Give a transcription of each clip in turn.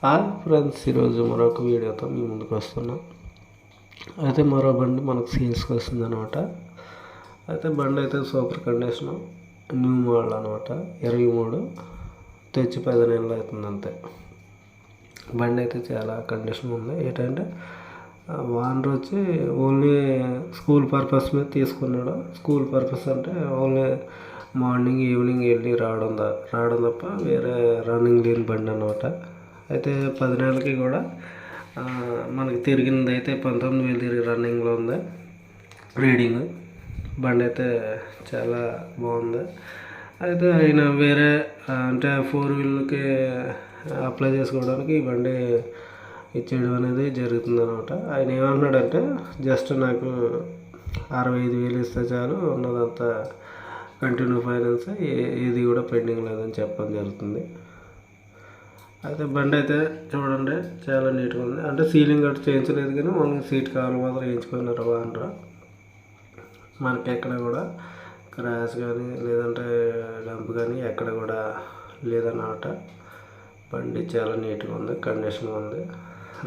Hi friends ఈరోజు మరొక వీడియోతో మీ ముందుకు వస్తున్నాం. అయితే మరో బండి మనకు సేల్స్కి వస్తుంది అనమాట అయితే బండి అయితే సూపర్ కండిషన్ న్యూ మోడల్ అనమాట ఇరవై మూడు తెచ్చి పది అవుతుంది అంతే. బండి అయితే చాలా కండిషన్ ఉంది. ఏంటంటే వానర్ వచ్చి ఓన్లీ స్కూల్ పర్పస్ మీద తీసుకున్నాడు. స్కూల్ పర్పస్ అంటే ఓన్లీ మార్నింగ్ ఈవినింగ్ వెళ్ళి రావడం రావడం తప్ప వేరే రన్నింగ్ లేని బండి అనమాట అయితే పది నెలలకి కూడా మనకి తిరిగింది అయితే పంతొమ్మిది వేలు తిరిగి రన్నింగ్లో ఉంది. రీడింగ్. బండి అయితే చాలా బాగుంది. అయితే ఆయన వేరే అంటే ఫోర్ వీల్కి అప్లై చేసుకోవడానికి ఈ బండి ఇచ్చేయడం అనేది జరుగుతుంది అనమాట ఆయన ఏమంటున్నాడంటే జస్ట్ నాకు అరవై ఐదు వేలు ఇస్తే చాలు ఉన్నదంతా కంటిన్యూ ఫైనాన్స్ ఏ- ఏది కూడా పెండింగ్ లేదని చెప్పడం జరుగుతుంది. అయితే బండి అయితే చూడండి చాలా నీట్గా ఉంది. అంటే సీలింగ్ అటు చేయించలేదు కానీ మనం సీట్ కావాలి మాత్రం వేయించుకున్నారు వానరా మనకి ఎక్కడ కూడా క్రాష్ కానీ లేదంటే డంప్ కానీ ఎక్కడ కూడా లేదన్నమాట. బండి చాలా నీట్గా ఉంది కండిషన్ ఉంది.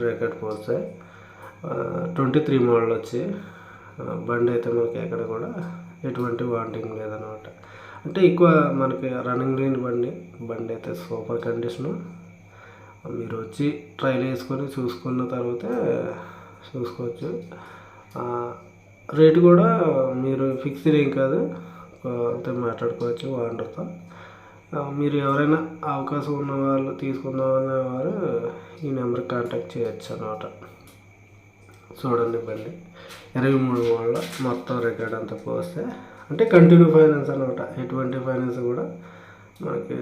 రేకెట్ పోస్తే ట్వంటీ త్రీ మోడల్ వచ్చి బండి అయితే మనకి ఎక్కడ కూడా ఎటువంటి వాంటింగ్ లేదన్నమాట. అంటే ఎక్కువ మనకి రన్నింగ్ లేని బండి బండి అయితే సూపర్ కండిషను మీరు వచ్చి ట్రైల్ వేసుకొని చూసుకున్న తర్వాత చూసుకోవచ్చు. రేటు కూడా మీరు ఫిక్స్డ్ ఏం కాదు. అంతే మాట్లాడుకోవచ్చు వాండర్తో మీరు ఎవరైనా అవకాశం ఉన్న వాళ్ళు తీసుకుందామనే వారు ఈ నెంబర్కి కాంటాక్ట్ చేయొచ్చు అనమాట చూడండి బండి. ఇరవై మూడు వాళ్ళ మొత్తం రికార్డ్ అంతా పోస్తే అంటే కంటిన్యూ ఫైనాన్స్ అనమాట ఎటువంటి ఫైనాన్స్ కూడా మనకి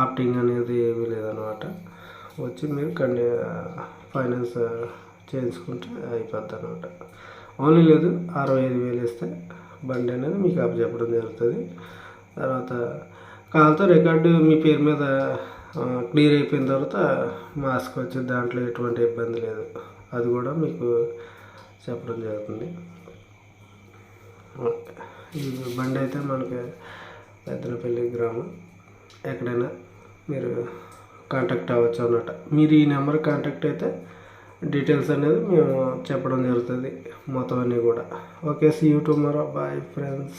ఆప్టింగ్ అనేది ఏమీ లేదనమాట వచ్చి మీరు కండి ఫైనాన్స్ చేయించుకుంటే అయిపోద్ది అనమాట ఓన్లీ లేదు అరవై ఐదు వేలు ఇస్తే బండి అనేది మీకు అప్ చెప్పడం జరుగుతుంది. తర్వాత కావాలతో రికార్డు మీ పేరు మీద క్లియర్ అయిపోయిన తర్వాత మాస్క్ వచ్చి దాంట్లో ఎటువంటి ఇబ్బంది లేదు. అది కూడా మీకు చెప్పడం జరుగుతుంది. ఈ బండి అయితే మనకి పెద్దలపల్లి గ్రామం. ఎక్కడైనా మీరు కాంటాక్ట్ అవ్వచ్చు అన్నమాట. మీరు ఈ నెంబర్ కాంటాక్ట్ అయితే డీటెయిల్స్ అనేది మేము చెప్పడం జరుగుతుంది మొత్తం అన్నీ కూడా. Okay see you tomorrow bye friends